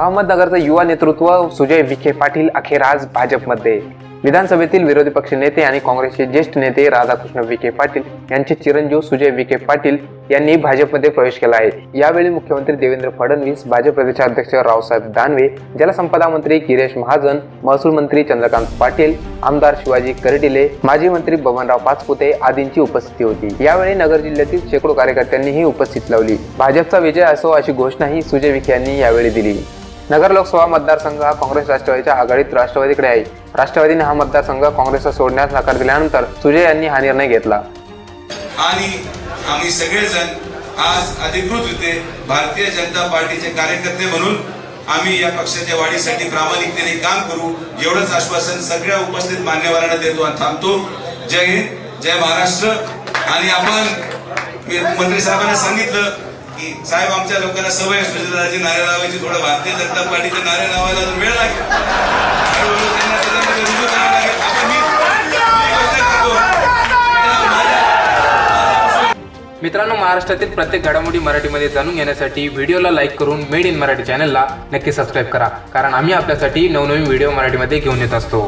अहमदनगरचं युवा नेतृत्व सुजय विखे पाटील अखेर आज भाजपमध्ये. विधानसभेतील विरोधी पक्ष नेते आणि काँग्रेसचे ज्येष्ठ नेते राधाकृष्ण विखे पाटील यांचे चिरंजीव सुजय विखे पाटील यांनी भाजपमध्ये प्रवेश केला आहे. यावेळी मुख्यमंत्री देवेंद्र फडणवीस भाजप प्रदेशाध्यक्ष रावसाहेब दानवे जलसंपदा मंत्री गिरीश महाजन महसूल मंत्री चंद्रकांत पाटील आमदार शिवाजी करडिले माजी मंत्री बबनराव पाचपुते आदींची उपस्थिती होती. यावेळी नगर जिल्ह्यातील शेकडो कार्यकर्त्यांनीही उपस्थित लावली. भाजपचा विजय असो अशी घोषणाही सुजय विखे यांनी यावेळी दिली. नगर लोकसभा मतदारसंघ हा काँग्रेस राष्ट्रवादीच्या आघाडीत राष्ट्रवादीकडे आहे. राष्ट्रवादीने हा मतदारसंघ काँग्रेसला सोडण्यास नकार दिल्यानंतर सुजय यांनी हा निर्णय घेतला. आणि आम्ही सगळेजण आज अधिकृतरित्या भारतीय जनता पार्टीचे कार्यकर्ते म्हणून आम्ही या पक्षाच्या वाढीसाठी प्रामाणिकतेने काम करू एवढंच आश्वासन सगळ्या उपस्थित मान्यवरांना देतो आणि थांबतो. जय हिंद जय महाराष्ट्र. आणि आपण मंत्री साहेबांना सांगितलं की साहेब आमच्या लोकांना सवय आहे सुजलाजी नारे लावायची थोडं भारतीय जनता पार्टीचे नारे लावायला अजून वेळ लागेल. त्यांना त्याच्यामध्ये म्हणजे रुजू करावं लागेल. आपण मी मित्रांनो महाराष्ट्रातील प्रत्येक घडामोडी मराठीमध्ये जाणून घेण्यासाठी व्हिडिओला लाईक करून मेड इन मराठी चॅनलला नक्की सबस्क्राईब करा. कारण आम्ही आपल्यासाठी नवनवीन व्हिडिओ मराठीमध्ये घेऊन येत असतो.